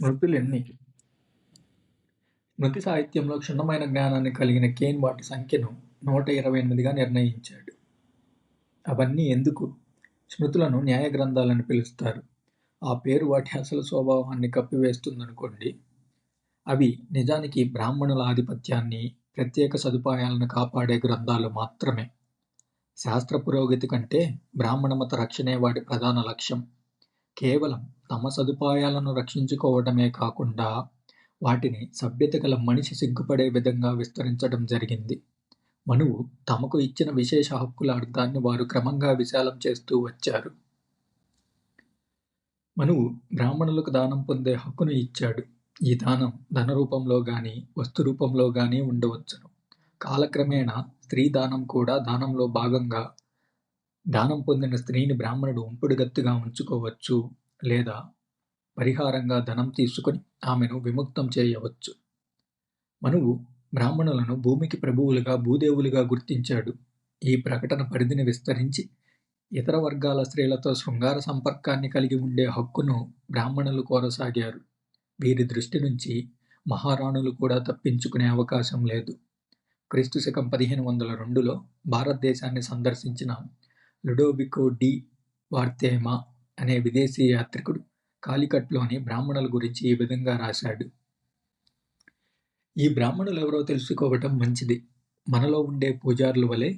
స్మృతులెన్ని? స్మృతి సాహిత్యంలో క్షుణ్ణమైన జ్ఞానాన్ని కలిగిన కేన్ వాటి సంఖ్యను నూట ఇరవై ఎనిమిదిగా నిర్ణయించాడు. అవన్నీ ఎందుకు? స్మృతులను న్యాయ గ్రంథాలని పిలుస్తారు. ఆ పేరు వాటి అసలు స్వభావాన్ని కప్పివేస్తుందనుకోండి. అవి నిజానికి బ్రాహ్మణుల ఆధిపత్యాన్ని, ప్రత్యేక సదుపాయాలను కాపాడే గ్రంథాలు మాత్రమే. శాస్త్ర పురోగతి కంటే బ్రాహ్మణ మత రక్షణే వాటి ప్రధాన లక్ష్యం. కేవలం తమ సదుపాయాలను రక్షించుకోవటమే కాకుండా వాటిని సభ్యత గల మనిషి సిగ్గుపడే విధంగా విస్తరించడం జరిగింది. మనువు తమకు ఇచ్చిన విశేష హక్కుల అర్థాన్ని వారు క్రమంగా విశాలం చేస్తూ వచ్చారు. మనువు బ్రాహ్మణులకు దానం పొందే హక్కును ఇచ్చాడు. ఈ దానం ధన రూపంలో గాని, వస్తు రూపంలో గాని ఉండవచ్చును. కాలక్రమేణా స్త్రీ దానం కూడా దానంలో భాగంగా దానం పొందిన స్త్రీని బ్రాహ్మణుడు ఉంపుడుగత్తుగా ఉంచుకోవచ్చు లేదా పరిహారంగా ధనం తీసుకుని ఆమెను విముక్తం చేయవచ్చు. మనువు బ్రాహ్మణులను భూమికి ప్రభువులుగా, భూదేవులుగా గుర్తించాడు. ఈ ప్రకటన పరిధిని విస్తరించి ఇతర వర్గాల స్త్రీలతో శృంగార సంపర్కాన్ని కలిగి ఉండే హక్కును బ్రాహ్మణులు కోరసాగారు. వీరి దృష్టి నుంచి మహారాణులు కూడా తప్పించుకునే అవకాశం లేదు. క్రీస్తు శకం పదిహేను వందల రెండులో భారతదేశాన్ని సందర్శించిన లుడోవికో డి వార్తేమా అనే విదేశీ యాత్రికుడు కాలికట్లోని బ్రాహ్మణుల గురించి ఈ విధంగా రాశాడు. ఈ బ్రాహ్మణులెవరో తెలుసుకోవటం మంచిది. మనలో ఉండే పూజారుల వలె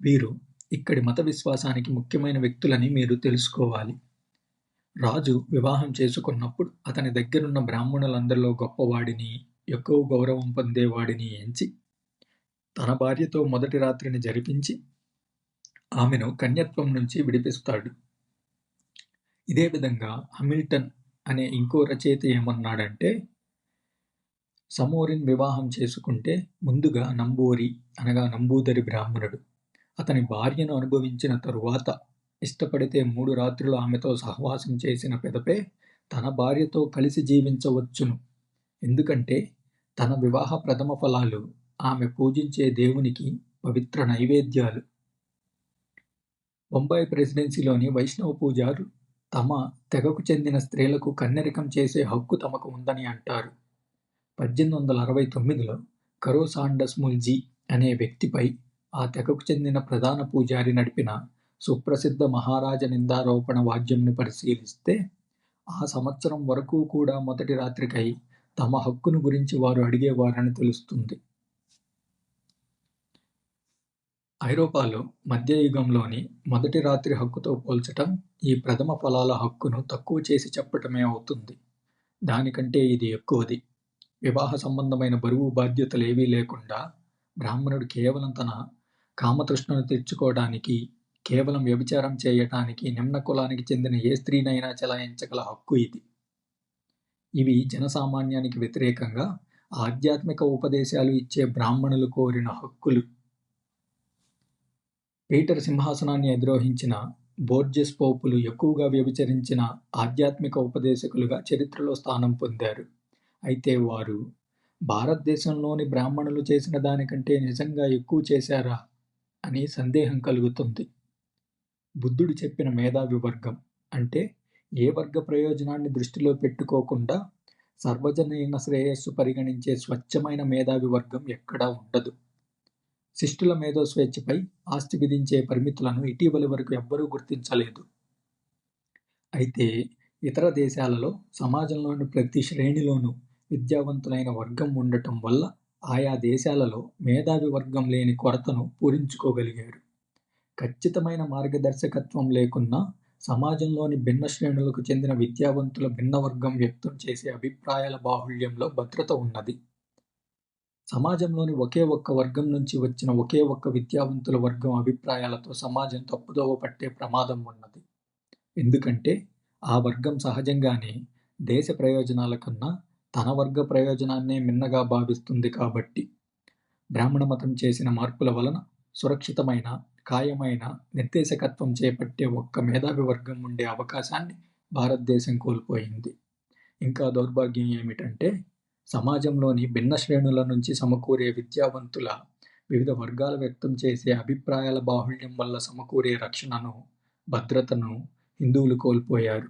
వీరు ఇక్కడి మత విశ్వాసానికి ముఖ్యమైన వ్యక్తులని మీరు తెలుసుకోవాలి. రాజు వివాహం చేసుకున్నప్పుడు అతని దగ్గరున్న బ్రాహ్మణులందరిలో గొప్పవాడిని, ఎక్కువ గౌరవం పొందేవాడిని ఎంచి తన భార్యతో మొదటి రాత్రిని జరిపించి ఆమెను కన్యత్వం నుంచి విడిపిస్తాడు. ఇదే విధంగా హమిల్టన్ అనే ఇంకో రచయిత ఏమన్నాడంటే సమోరిన్ వివాహం చేసుకుంటే ముందుగా నంబూరి అనగా నంబూదరి బ్రాహ్మణుడు. అతని భార్యను అనుభవించిన తరువాత ఇష్టపడితే మూడు రాత్రులు ఆమెతో సహవాసం చేసిన పిదపే తన భార్యతో కలిసి జీవించవచ్చును. ఎందుకంటే తన వివాహ ప్రథమ ఫలాలు ఆమె పూజించే దేవునికి పవిత్ర నైవేద్యాలు. బొంబాయి ప్రెసిడెన్సీలోని వైష్ణవ పూజారు తమ తెగకు చెందిన స్త్రీలకు కన్నెరికం చేసే హక్కు తమకు ఉందని అంటారు. పద్దెనిమిది వందల అరవై తొమ్మిదిలో కరోసాండస్ ముల్జీ అనే వ్యక్తిపై ఆ తెగకు చెందిన ప్రధాన పూజారి నడిపిన సుప్రసిద్ధ మహారాజ నిందారోపణ వాద్యంను పరిశీలిస్తే ఆ సంవత్సరం వరకు కూడా మొదటి రాత్రికై తమ హక్కును గురించి వారు అడిగేవారని తెలుస్తుంది. ఐరోపాలో మధ్యయుగంలోని మొదటి రాత్రి హక్కుతో పోల్చటం ఈ ప్రథమ ఫలాల హక్కును తక్కువ చేసి చెప్పటమే అవుతుంది. దానికంటే ఇది ఎక్కువది. వివాహ సంబంధమైన బరువు బాధ్యతలేవీ లేకుండా బ్రాహ్మణుడు కేవలం తన కామతృష్ణను తెచ్చుకోవడానికి కేవలం వ్యభిచారం చేయటానికి నిమ్న కులానికి చెందిన ఏ స్త్రీనైనా చెలాయించగల హక్కు ఇది. ఇవి జనసామాన్యానికి వ్యతిరేకంగా ఆధ్యాత్మిక ఉపదేశాలు ఇచ్చే బ్రాహ్మణులు కోరిన హక్కులు. పీటర్ సింహాసనాన్ని అధిరోహించిన బోర్జెస్ పోపులు ఎక్కువగా వ్యభిచరించిన ఆధ్యాత్మిక ఉపదేశకులుగా చరిత్రలో స్థానం పొందారు. అయితే వారు భారతదేశంలోని బ్రాహ్మణులు చేసిన దానికంటే నిజంగా ఎక్కువ చేశారా అని సందేహం కలుగుతుంది. బుద్ధుడు చెప్పిన మేధావి వర్గం అంటే ఏ వర్గ ప్రయోజనాన్ని దృష్టిలో పెట్టుకోకుండా సర్వజనీన శ్రేయస్సు పరిగణించే స్వచ్ఛమైన మేధావి వర్గం ఎక్కడా ఉండదు. శిష్టుల మేధో స్వేచ్ఛపై ఆస్తి విధించే పరిమితులను ఇటీవలి వరకు ఎవ్వరూ గుర్తించలేదు. అయితే ఇతర దేశాలలో సమాజంలోని ప్రతి శ్రేణిలోనూ విద్యావంతులైన వర్గం ఉండటం వల్ల ఆయా దేశాలలో మేధావి వర్గం లేని కొరతను పూరించుకోగలిగారు. ఖచ్చితమైన మార్గదర్శకత్వం లేకున్నా సమాజంలోని భిన్న శ్రేణులకు చెందిన విద్యావంతుల భిన్న వర్గం వ్యక్తం చేసే అభిప్రాయాల బాహుళ్యంలో భద్రత ఉన్నది. సమాజంలోని ఒకే ఒక్క వర్గం నుంచి వచ్చిన ఒకే ఒక్క విద్యావంతుల వర్గం అభిప్రాయాలతో సమాజం తప్పుదోవ పట్టే ప్రమాదం ఉన్నది. ఎందుకంటే ఆ వర్గం సహజంగానే దేశ ప్రయోజనాల కన్నా తన వర్గ ప్రయోజనాన్నే మిన్నగా భావిస్తుంది కాబట్టి. బ్రాహ్మణ మతం చేసిన మార్పుల వలన సురక్షితమైన, ఖాయమైన నిర్దేశకత్వం చేపట్టే ఒక్క మేధావి వర్గం ఉండే అవకాశాన్ని భారతదేశం కోల్పోయింది. ఇంకా దౌర్భాగ్యం ఏమిటంటే సమాజంలోని భిన్న శ్రేణుల నుంచి సమకూరే విద్యావంతుల వివిధ వర్గాలు వ్యక్తం చేసే అభిప్రాయాల బాహుళ్యం వల్ల సమకూరే రక్షణను, భద్రతను హిందువులు కోల్పోయారు.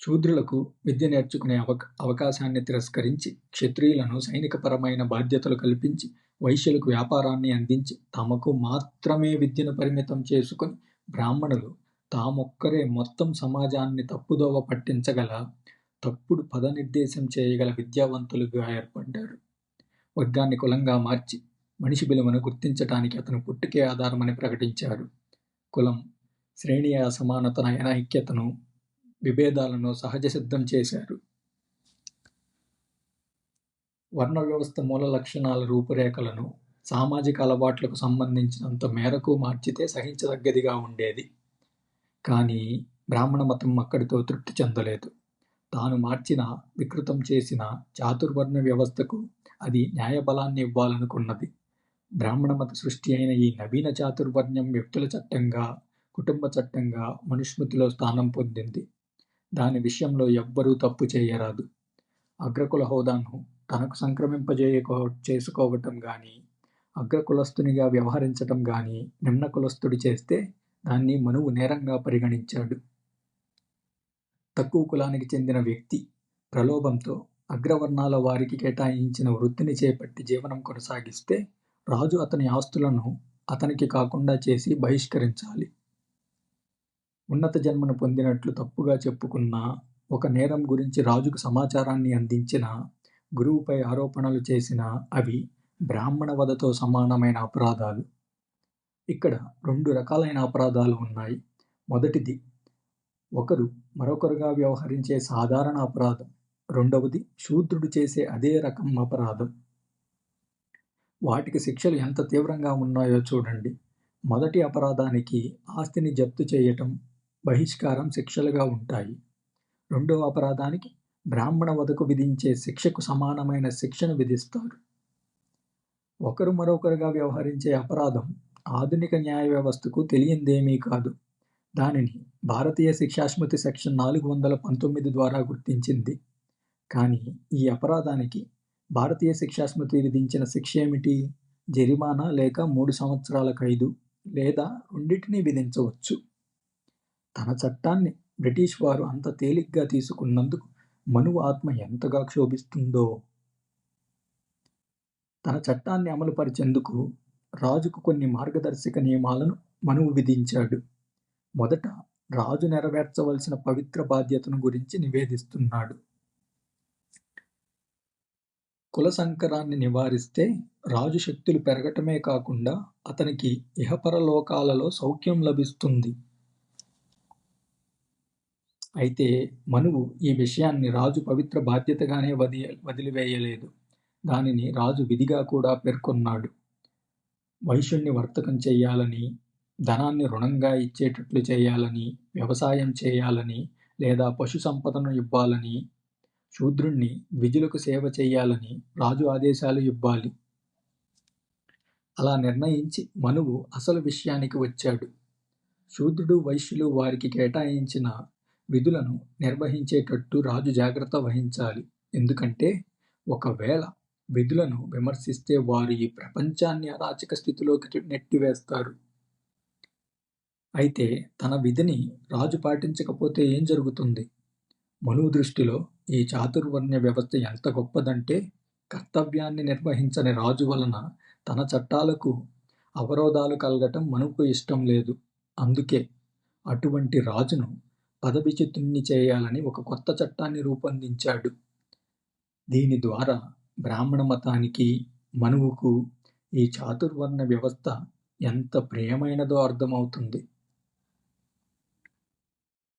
శూద్రులకు విద్య నేర్చుకునే అవక అవకాశాన్ని తిరస్కరించి క్షత్రియులను సైనికపరమైన బాధ్యతలు కల్పించి వైశ్యులకు వ్యాపారాన్ని అందించి తమకు మాత్రమే విద్యను పరిమితం చేసుకుని బ్రాహ్మణులు తామొక్కరే మొత్తం సమాజాన్ని తప్పుదోవ పట్టించగల తప్పుడు పదనిర్దేశం చేయగల విద్యావంతులుగా ఏర్పడ్డారు. వర్గాన్ని కులంగా మార్చి మనిషి విలువను గుర్తించటానికి అతను పుట్టుకే ఆధారమని ప్రకటించారు. కులం శ్రేణి అసమానతన ఐక్యతను విభేదాలను సహజ సిద్ధం చేశారు. వర్ణ వ్యవస్థ మూల లక్షణాల రూపురేఖలను సామాజిక అలవాట్లకు సంబంధించినంత మేరకు మార్చితే సహించదగ్గదిగా ఉండేది. కానీ బ్రాహ్మణ మతం అక్కడితో తృప్తి చెందలేదు. తాను మార్చిన వికృతం చేసిన చాతుర్వర్ణ వ్యవస్థకు అది న్యాయబలాన్ని ఇవ్వాలనుకున్నది. బ్రాహ్మణ మత సృష్టి అయిన ఈ నవీన చాతుర్వర్ణ్యం వ్యక్తుల చట్టంగా కుటుంబ చట్టంగా మనుస్మృతిలో స్థానం పొందింది. దాని విషయంలో ఎవ్వరూ తప్పు చేయరాదు. అగ్రకుల హోదాను తనకు సంక్రమింపజేయకో చేసుకోవటం కానీ అగ్రకులస్తునిగా వ్యవహరించటం కానీ నిమ్న కులస్తుడు చేస్తే దాన్ని మనువు నేరంగా పరిగణించాడు. తక్కువ కులానికి చెందిన వ్యక్తి ప్రలోభంతో అగ్రవర్ణాల వారికి కేటాయించిన వృత్తిని చేపట్టి జీవనం కొనసాగిస్తే రాజు అతని ఆస్తులను అతనికి కాకుండా చేసి బహిష్కరించాలి. ఉన్నత జన్మను పొందినట్లు తప్పుగా చెప్పుకున్న ఒక నేరం గురించి రాజుకు సమాచారాన్ని అందించిన గురువుపై ఆరోపణలు చేసిన అవి బ్రాహ్మణ వధతో సమానమైన అపరాధాలు. ఇక్కడ రెండు రకాలైన అపరాధాలు ఉన్నాయి. మొదటిది ఒకరు మరొకరుగా వ్యవహరించే సాధారణ అపరాధం. రెండవది శూద్రుడు చేసే అదే రకం అపరాధం. వాటికి శిక్షలు ఎంత తీవ్రంగా ఉన్నాయో చూడండి. మొదటి అపరాధానికి ఆస్తిని జప్తు చేయటం బహిష్కారం శిక్షలుగా ఉంటాయి. రెండవ అపరాధానికి బ్రాహ్మణ వదకు విధించే శిక్షకు సమానమైన శిక్షను విధిస్తారు. ఒకరు మరొకరుగా వ్యవహరించే అపరాధం ఆధునిక న్యాయ వ్యవస్థకు తెలియందేమీ కాదు. దానిని భారతీయ శిక్షాస్మృతి సెక్షన్ నాలుగు వందల పంతొమ్మిది ద్వారా గుర్తించింది. కానీ ఈ అపరాధానికి భారతీయ శిక్షాస్మృతి విధించిన శిక్ష ఏమిటి? జరిమానా లేక మూడు సంవత్సరాల ఖైదు లేదా రెండింటినీ విధించవచ్చు. తన చట్టాన్ని బ్రిటిష్ వారు అంత తేలిగ్గా తీసుకున్నందుకు మనువు ఆత్మ ఎంతగా క్షోభిస్తుందో? తన చట్టాన్ని అమలుపరిచేందుకు రాజుకు కొన్ని మార్గదర్శక నియమాలను మనువు విధించాడు. మొదట రాజు నెరవేర్చవలసిన పవిత్ర బాధ్యతను గురించి నివేదిస్తున్నాడు. కుల సంకరాన్ని నివారిస్తే రాజు శక్తులు పెరగటమే కాకుండా అతనికి ఇహపరలోకాలలో సౌఖ్యం లభిస్తుంది. అయితే మనువు ఈ విషయాన్ని రాజు పవిత్ర బాధ్యతగానే వది వదిలివేయలేదు. దానిని రాజు విధిగా కూడా పేర్కొన్నాడు. వైశ్యుణ్ణి వర్తకం చేయాలని ధనాన్ని రుణంగా ఇచ్చేటట్లు చేయాలని వ్యవసాయం చేయాలని లేదా పశు సంపదను ఇవ్వాలని శూద్రుణ్ణి ద్విజులకు సేవ చేయాలని రాజు ఆదేశాలు ఇవ్వాలి. అలా నిర్ణయించి మనువు అసలు విషయానికి వచ్చాడు. శూద్రుడు వైశ్యులు వారికి కేటాయించిన విధులను నిర్వహించేటట్టు రాజు జాగ్రత్త వహించాలి. ఎందుకంటే ఒకవేళ విధులను విమర్శిస్తే వారు ఈ ప్రపంచాన్ని అరాచక స్థితిలోకి నెట్టివేస్తారు. అయితే తన విధిని రాజు పాటించకపోతే ఏం జరుగుతుంది? మనువు దృష్టిలో ఈ చాతుర్వర్ణ్య వ్యవస్థ ఎంత గొప్పదంటే కర్తవ్యాన్ని నిర్వహించని రాజు వలన తన చట్టాలకు అవరోధాలు కలగటం మనుకు ఇష్టం లేదు. అందుకే అటువంటి రాజును పదవిచ్యుతుణ్ణి చేయాలని ఒక కొత్త చట్టాన్ని రూపొందించాడు. దీని ద్వారా బ్రాహ్మణ మతానికి మనువుకు ఈ చాతుర్వర్ణ వ్యవస్థ ఎంత ప్రియమైనదో అర్థమవుతుంది.